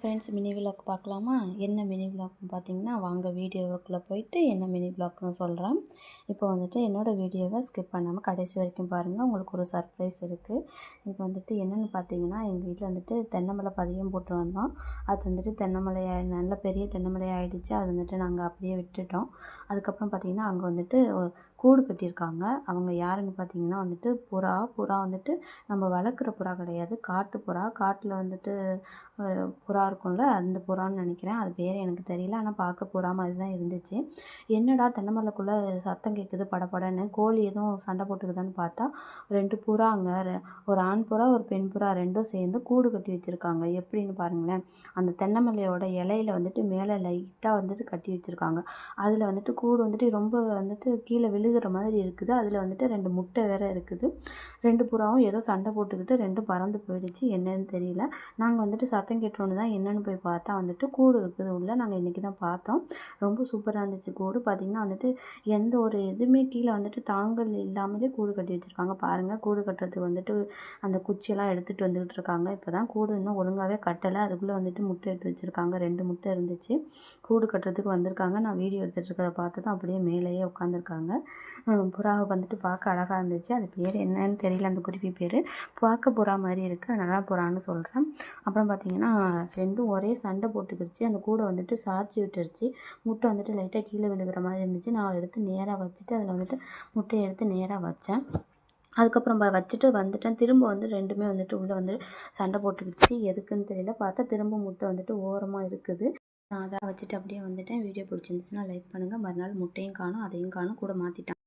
Friends mini vlog பார்க்கலாமா? என்ன mini விளாக்னு பார்த்தீங்கன்னா வாங்க வீடியோவுக்குள்ளே போயிட்டு என்ன மினி விளாக்னு சொல்கிறேன் இப்போ வந்துட்டு என்னோடய வீடியோவை ஸ்கிப் பண்ணாமல் கடைசி வரைக்கும் பாருங்கள் உங்களுக்கு ஒரு சர்ப்ரைஸ் இருக்குது இது வந்துட்டு என்னென்னு பார்த்தீங்கன்னா எங்கள் வீட்டில் வந்துட்டு தென்னமலை பதியம் போட்டு வந்தோம். அது வந்துட்டு தென்னமலை நல்ல பெரிய தென்னமலை ஆகிடுச்சு அது வந்துட்டு நாங்கள் அப்படியே விட்டுட்டோம். அதுக்கப்புறம் பார்த்திங்கன்னா அங்கே வந்துட்டு கூடு கட்டியிருக்காங்க. அவங்க யாருன்னு பார்த்தீங்கன்னா வந்துட்டு புறா. புறா வந்துட்டு நம்ம வளர்க்குற புறா கிடையாது. காட்டு புறா. காட்டில் வந்துட்டு புறா இருக்கும்ல அந்த புறான்னு நினைக்கிறேன். அது பேர் எனக்கு தெரியல. ஆனால் பார்க்க புறா மாதிரி தான் இருந்துச்சு. என்னடா தென்னைமலைக்குள்ளே சத்தம் கேட்குது படப்படன்னு கோழி எதுவும் சண்டை போட்டுக்குதான்னு பார்த்தா ரெண்டு புறாங்க ஒரு ஆண் புறா ஒரு பெண் புறா ரெண்டும் சேர்ந்து கூடு கட்டி வச்சுருக்காங்க. எப்படின்னு பாருங்களேன். அந்த தென்னமலையோட இலையில வந்துட்டு மேலே லைட்டாக வந்துட்டு கட்டி வச்சுருக்காங்க. அதில் வந்துட்டு கூடு வந்துட்டு ரொம்ப வந்துட்டு கீழே விழுகிற மாதிரி இருக்குது. அதில் வந்துட்டு ரெண்டு முட்டை வேற இருக்குது. ரெண்டு புறாவும் ஏதோ சண்டை போட்டுக்கிட்டு ரெண்டும் பறந்து போயிடுச்சு. என்னன்னு தெரியல. நாங்கள் வந்துட்டு சத்தம் கேட்டோன்னு தான் என்னென்னு போய் பார்த்தா வந்துட்டு கூடு இருக்குது. உள்ளே நாங்கள் இன்றைக்கி தான் பார்த்தோம். ரொம்ப சூப்பராக இருந்துச்சு கூடு. பார்த்திங்கன்னா வந்துட்டு எந்த ஒரு எதுவுமே கீழே வந்துட்டு தாங்கல் இல்லாமலே கூடு கட்டி வச்சுருக்காங்க. பாருங்கள் கூடு கட்டுறதுக்கு வந்துட்டு அந்த குச்சியெல்லாம் எடுத்துகிட்டு வந்துக்கிட்டு இருக்காங்க. இப்போ தான் கூடு இன்னும் ஒழுங்காகவே கட்டலை. அதுக்குள்ளே வந்துட்டு முட்டை எடுத்து வச்சுருக்காங்க. ரெண்டு முட்டை இருந்துச்சு. கூடு கட்டுறதுக்கு வந்திருக்காங்க. நான் வீடியோ எடுத்துகிட்டு இருக்கிறத பார்த்து தான் அப்படியே மேலேயே உட்காந்துருக்காங்க புறாவை வந்துட்டு பார்க்க அழகாக இருந்துச்சு. அது பேர் என்னன்னு தெரியல. அந்த குருவி பேர். பார்க்க புறா மாதிரி இருக்குது அதனால் புறான்னு சொல்கிறேன் அப்புறம் பார்த்திங்கன்னா ரெண்டும் ஒரே சண்டை போட்டுக்கிடுச்சு. அந்த கூடை வந்துட்டு சாய்ச்சி விட்டுருச்சு. முட்டை வந்துட்டு லைட்டாக கீழே விழுகிற மாதிரி இருந்துச்சு. நான் எடுத்து நேராக வச்சுட்டு அதில் வந்துட்டு முட்டையை எடுத்து நேராக வச்சேன். அதுக்கப்புறம் வச்சுட்டு வந்துட்டேன். திரும்ப வந்து ரெண்டுமே வந்துட்டு உள்ளே வந்து சண்டை போட்டுக்கிடுச்சு. எதுக்குன்னு தெரியல. பார்த்தா திரும்ப முட்டை வந்துட்டு ஓரமாக இருக்குது. நான் அதை வச்சுட்டு அப்படியே வந்துட்டேன். வீடியோ பிடிச்சிருந்துச்சுன்னா லைக் பண்ணுங்கள் மறுநாள் முட்டையும் காணும் அதையும் காணும். கூட மாற்றிட்டேன்